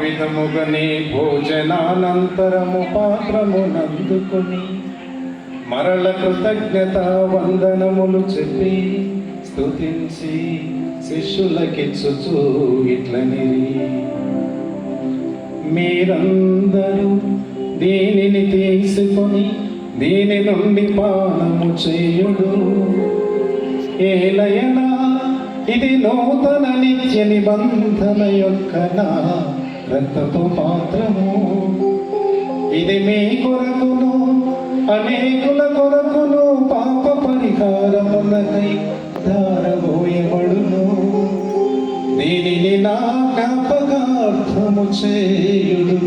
విధముగని భోజనానంతరము పాత్రమునందుకుని మరల కృతజ్ఞత వందనములు చెప్పి స్తుతించి శిష్యులకిచ్చుచు ఇట్లని మీరందరూ దీనిని తీసుకొని దీని నుండి పానము చేయుడు. ఏలయనా ఇది నూతన నిత్య నిబంధన యొక్క నా రక్తపు పాత్రము. ఇది మీ కొరకును అనేకుల కొరకును పాప పరిహారములకై ధారబోయబడును దీనిని నా జ్ఞాపకార్థము చేయుడు